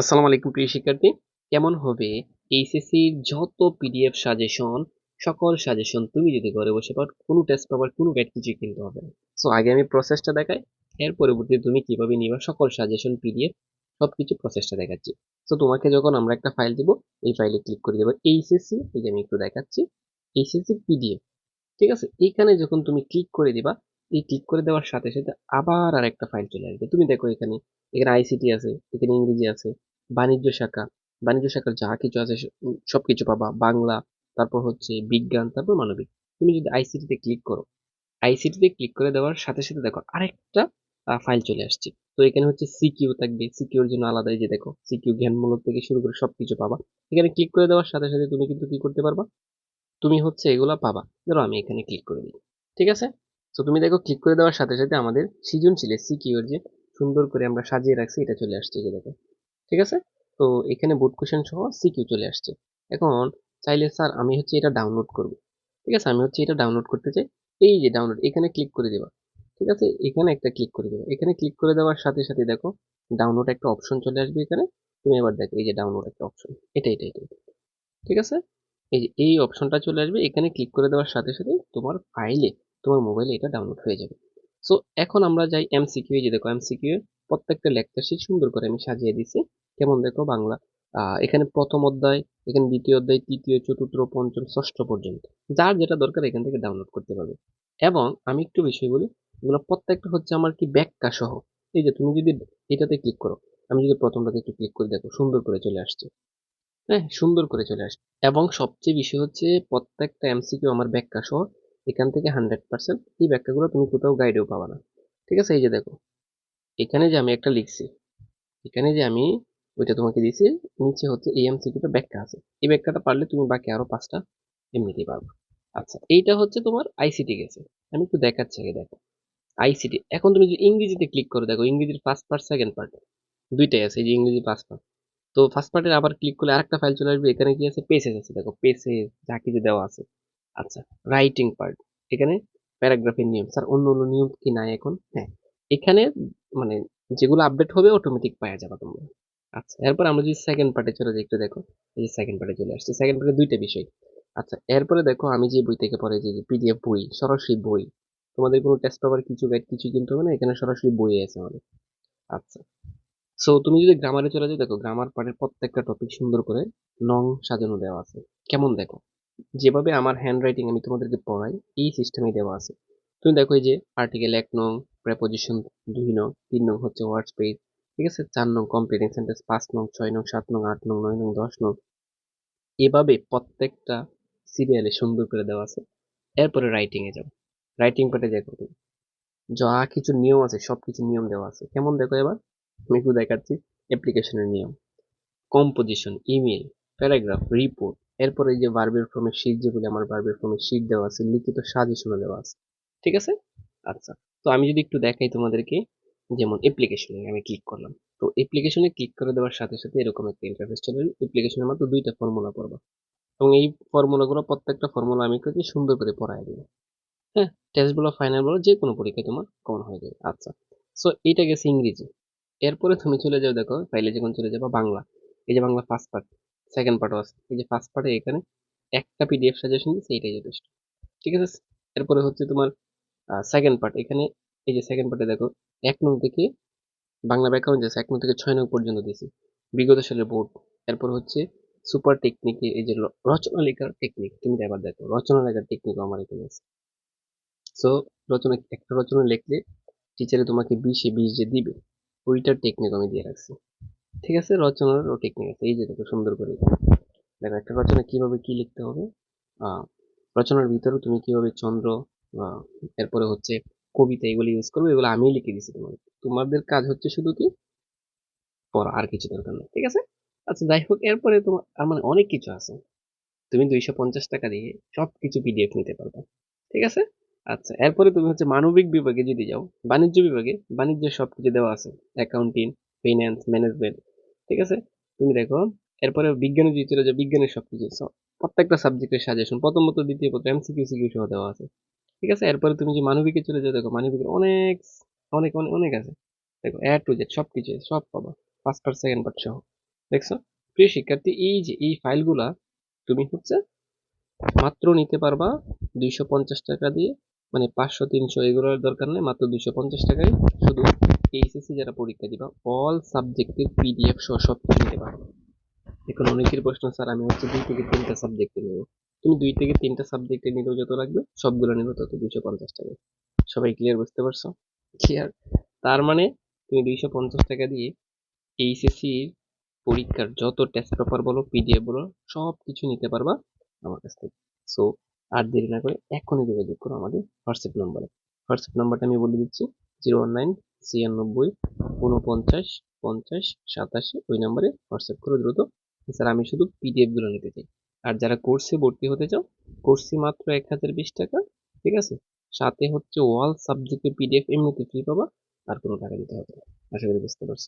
আসসালামু আলাইকুম প্রিয় শিক্ষার্থী, কেমন হবে এইচএসসির যত পিডিএফ সাজেশন সকল সাজেশন তুমি যদি ঘরে বসে পাও কোনো টেস্ট পেপার কোনো গাইড কিছু কিনতে হবে না। সো আগে আমি প্রসেসটা দেখাই, এর পরবর্তীতে তুমি কীভাবে নিবা, সকল সাজেশন পিডিএফ সবকিছু প্রসেসটা দেখাচ্ছি। সো তোমাকে যখন আমরা একটা ফাইল দিব, এই ফাইলে ক্লিক করে দেবো এইচএসসি, এই যে আমি একটু দেখাচ্ছি, এইচএসসি পিডিএফ ঠিক আছে? এইখানে যখন তুমি ক্লিক করে দিবা এই ক্লিক করে দেওয়ার সাথে সাথে আবার আর একটা ফাইল চলে আসবে। তুমি দেখো এখানে এখানে আইসিটি আছে, এখানে ইংরেজি আছে, বাণিজ্য শাখা, বাণিজ্য শাখার যা কিছু আছে সবকিছু পাবা। বাংলা, তারপর হচ্ছে বিজ্ঞান, তারপর মানবিক। তুমি যদি আইসিটিতে ক্লিক করো আইসিটিতে ক্লিক করে দেওয়ার সাথে সাথে দেখো আরেকটা ফাইল চলে আসছে। তো এখানে হচ্ছে সিকিউ থাকবে। সিকিউর জন্য আলাদা যে দেখো সিকিউ জ্ঞানমূলক থেকে শুরু করে সবকিছু পাবা। এখানে ক্লিক করে দেওয়ার সাথে সাথে তুমি কিন্তু কি করতে পারবা? তুমি হচ্ছে এগুলা পাবা। ধরো আমি এখানে ক্লিক করে দিই। ঠিক আছে? তো তুমি দেখো ক্লিক করে দেওয়ার সাথে সাথে আমাদের সৃজনশীলের সিকিউর যে সুন্দর করে আমরা সাজিয়ে রাখছি, এটা চলে আসছে যে দেখো। ঠিক আছে? তো এখানে বোর্ড কোশ্চেন সহ সিকিউ চলে আসছে। এখন চাইলে, স্যার, আমি হচ্ছে এটা ডাউনলোড করব। ঠিক আছে? আমি হচ্ছে এটা ডাউনলোড করতে চাই। এই যে ডাউনলোড এখানে ক্লিক করে দেবা। ঠিক আছে? এখানে একটা ক্লিক করে দেবা। এখানে ক্লিক করে দেওয়ার সাথে সাথে দেখো ডাউনলোড একটা অপশন চলে আসবে এখানে। তুমি এবার দেখো, এই যে ডাউনলোড একটা অপশন এটা এটা এটা ঠিক আছে? এই যে এই অপশনটা চলে আসবে। এখানে ক্লিক করে দেওয়ার সাথে সাথে তোমার ফাইলে তোমার মোবাইলে এটা ডাউনলোড হয়ে যাবে। সো এখন আমরা যাই এমসিকিউ যে দেখো এমসিকিউ প্রত্যেকটা লেকচার শিট সুন্দর করে আমি সাজিয়ে দিছি। কেমন দেখো বাংলা এখানে প্রথম অধ্যায়, এখানে দ্বিতীয় অধ্যায়, তৃতীয়, চতুর্থ, পঞ্চম, ষষ্ঠ পর্যন্ত। যার যেটা দরকার এখান থেকে ডাউনলোড করতে পারবে। এবং আমি একটু বিষয় বলি, এগুলো প্রত্যেকটা হচ্ছে আমার কি ব্যাখ্যা সহ। এই যে তুমি যদি এটাতে ক্লিক করো, আমি যদি প্রথমটাতে একটু ক্লিক করে দেখো, সুন্দর করে চলে আসছে। হ্যাঁ সুন্দর করে চলে আসছে। এবং সবচেয়ে বিষয় হচ্ছে প্রত্যেকটা এমসিকিউ আমার ব্যাখ্যা সহ এখান থেকে হান্ড্রেড পার্সেন্ট এই ব্যাখ্যাগুলো তুমি কোথাও গাইডেও পাবা না। ঠিক আছে? এই যে দেখো, এখানে যে আমি একটা লিখছি, এখানে যে আমি ওইটা তোমাকে দিয়েছি, নিচে হচ্ছে এই এমসিকিউটা ব্যাখ্যা আছে। এই ব্যাখ্যাটা পারলে তুমি বাকি আরও পাঁচটা এমনিতেই পারবে। আচ্ছা এইটা হচ্ছে তোমার আইসিটি গেছে আমি একটু দেখাচ্ছি আগে, দেখো। আইসিটি এখন তুমি যদি ইংরেজিতে ক্লিক করো, দেখো, ইংরেজির ফার্স্ট পার্ট সেকেন্ড পার্ট দুইটাই আছে, এই যে ইংরেজি ফার্স্ট পার্ট তো ফার্স্ট পার্টের আবার ক্লিক করলে আরেকটা ফাইল চলে আসবে, এখানে কি আছে? পেসেজ আছে, দেখো পেসেজ যা কিছু দেওয়া আছে। আচ্ছা রাইটিং পার্ট এখানে প্যারাগ্রাফের নিয়ম স্যার অন্য অন্য নিয়ম কি নাই এখন? হ্যাঁ এখানে মানে যেগুলো আপডেট হবে অটোমেটিক পাওয়া যাবে তোমরা। আচ্ছা এরপর আমরা যদি সেকেন্ড পার্টে চলে যাই, একটু দেখো, এই যে সেকেন্ড পার্টে চলে আসছে। সেকেন্ড পার্টে দুইটা বিষয়। আচ্ছা এরপরে দেখো, আমি যে বই থেকে পড়ে, যে পিডিএফ বই, সরাসরি বই, তোমাদের কোনো টেস্ট পেপার কিছু গাইড কিছু কিনতে হবে না, এখানে সরাসরি বই আছে আমাদের। আচ্ছা সো তুমি যদি গ্রামারে চলে যাও, দেখো গ্রামার পার্টের প্রত্যেকটা টপিক সুন্দর করে নং সাজানো দেওয়া আছে। কেমন দেখো? যেভাবে আমার হ্যান্ড রাইটিং আমি তোমাদেরকে পড়াই, এই সিস্টেমে দেওয়া আছে। তুমি দেখো এই যে আর্টিকেল এক নং প্রেপোজিশন দুই নং, তিন নং হচ্ছে ওয়ার্ড স্পেস ঠিক আছে? চার নং কমপ্লিটিং সেন্টেন্স পাঁচ নং, ছয় নং, সাত নং, আট নং, নয় নং, দশ নং। এভাবে প্রত্যেকটা সিরিয়ালে সুন্দর করে দেওয়া আছে। এরপরে রাইটিংয়ে যাও। রাইটিং পার্টে দেখো তুমি। যা কিছু নিয়ম আছে সব কিছু নিয়ম দেওয়া আছে। কেমন দেখো এবার? আমি একটু দেখাচ্ছি। অ্যাপ্লিকেশনের নিয়ম। কম্পোজিশন ইমেল প্যারাগ্রাফ রিপোর্ট এরপরে এই যে ভার্বের ফর্মের শীট যেগুলি আমার ভার্বের ফর্মের শীট দেওয়া আছে, লিখিত সাজেশনে দেওয়া আছে। ঠিক আছে? আচ্ছা তো আমি যদি একটু দেখাই তোমাদেরকে, যেমন অ্যাপ্লিকেশনে আমি ক্লিক করলাম। তো অ্যাপ্লিকেশনে ক্লিক করে দেওয়ার সাথে সাথে এরকম একটা ইন্টারফেস চলে অ্যাপ্লিকেশনের মাত্র দুইটা ফর্মুলা পড়বা। এবং এই ফর্মুলাগুলো প্রত্যেকটা ফর্মুলা আমি কি সুন্দর করে পড়াই দেবো। হ্যাঁ টেস্ট বলো ফাইনাল বলো, যে কোনো পরীক্ষায় তোমার কমন হয়ে যাবে। আচ্ছা সো এইটা গেছে ইংরেজি। এরপরে তুমি চলে যাও, দেখো ফাইলে যখন চলে যাব, বাংলা। এই যে বাংলা ফার্স্ট পার্ট সেকেন্ড পার্টও আছে এই যে ফার্স্ট পার্টে এখানে একটা পিডিএফ সাজেশন দিচ্ছে এইটাই যথেষ্ট। ঠিক আছে? এরপরে হচ্ছে তোমার সেকেন্ড পার্ট এখানে এই যে সেকেন্ড পার্টে দেখো, এক নং থেকে বাংলা ব্যাকরণ যাচ্ছে এক নং থেকে ছয় নং পর্যন্ত দিয়েছি, বিগত সালের বোর্ড এরপর হচ্ছে সুপার টেকনিক এই যে রচনা লেখার টেকনিক তুমি এবার দেখো রচনা লেখার টেকনিক আমার এখানে আছে। সো রচনা, একটা রচনা লিখলে টিচারে তোমাকে বিশে বিশ যে দিবে, ওইটার টেকনিক আমি দিয়ে রাখছি। ঠিক আছে রচনারও টেকনিক আছে। এই যে দেখো, সুন্দর করে দেখো, একটা রচনা কীভাবে কি লিখতে হবে? রচনার ভিতরে তুমি কীভাবে চন্দ্র এরপরে হচ্ছে কবিতা এগুলো ইউজ করবে, এগুলো আমি লিখে দিছি তোমাদের। তোমাদের কাজ হচ্ছে শুধু কি? পড়া, আর কিছু দরকার নেই, ঠিক আছে? আচ্ছা যাই হোক, এরপরে তোমার মানে অনেক কিছু আছে। তুমি দুইশো পঞ্চাশ টাকা দিয়ে সব কিছু পিডিএফ নিতে পারবে, ঠিক আছে? আচ্ছা এরপরে তুমি হচ্ছে মানবিক বিভাগে যদি যাও, বাণিজ্য বিভাগে বাণিজ্য সব কিছু দেওয়া আছে অ্যাকাউন্টিং ফিনান্স ম্যানেজমেন্ট ঠিক আছে? তুমি দেখো, এরপরে বিজ্ঞানের যদি চলে যাও বিজ্ঞানের সব কিছু প্রত্যেকটা সাবজেক্টের সাজেশন প্রথমত দ্বিতীয় পত্র এমসিকিউ সিকিউ সহ দেওয়া আছে, ঠিক আছে? এরপরে তুমি যে মানবিকে চলে যাও, দেখো, মানবিকের অনেক অনেক অনেক অনেক আছে, দেখো এ টু জেড সব কিছু সব পাবা ফার্স্ট পার্ট সেকেন্ড পার্ট সহ, দেখছ? প্রিয় শিক্ষার্থী, এই যে, এই ফাইলগুলা তুমি হচ্ছে মাত্র নিতে পারবা দুইশো পঞ্চাশ টাকা দিয়ে মানে পাঁচশো, তিনশো, এগুলোর দরকার নেই, মাত্র দুইশো পঞ্চাশ টাকায়, শুধু এইচএসসি যারা পরীক্ষা দিবা অল সাবজেক্টের পিডিএফ সহ সব কিছু পারবে। এখন অনেকের প্রশ্ন, স্যার, আমি হচ্ছে দুই থেকে তিনটা সাবজেক্টে নেব। তুমি দুই থেকে তিনটা সাবজেক্টে নিলেও যত লাগবে, সবগুলো নিলেও তত দুইশো পঞ্চাশ টাকা। সবাই ক্লিয়ার বুঝতে পারছ? ক্লিয়ার তার মানে তুমি দুইশো পঞ্চাশ টাকা দিয়ে এইচএসসির পরীক্ষার যত টেস্ট পেপার বলো পিডিএফ বলো, সব কিছু নিতে পারবা আমার কাছ থেকে। সো আর দেরি না করে এখনই যোগাযোগ করো আমাদের হোয়াটসঅ্যাপ নম্বরে হোয়াটসঅ্যাপ নাম্বারটা আমি বলে দিচ্ছি জিরো ওয়ান নাইন ছিয়ানব্বই উনপঞ্চাশ পঞ্চাশ, সাতাশি, ওই নাম্বারে হোয়াটসঅ্যাপ করে দ্রুত। স্যার, আমি শুধু পিডিএফগুলো নিতে চাই। আর যারা কোর্সে ভর্তি হতে চাও, কোর্সে মাত্র এক হাজার বিশ টাকা, ঠিক আছে? সাথে হচ্ছে ওয়াল সাবজেক্টের পিডিএফ এমনিতে ফ্রি পাবা, আর কোনো টাকা দিতে হবে না। আশা করি বুঝতে পারছ।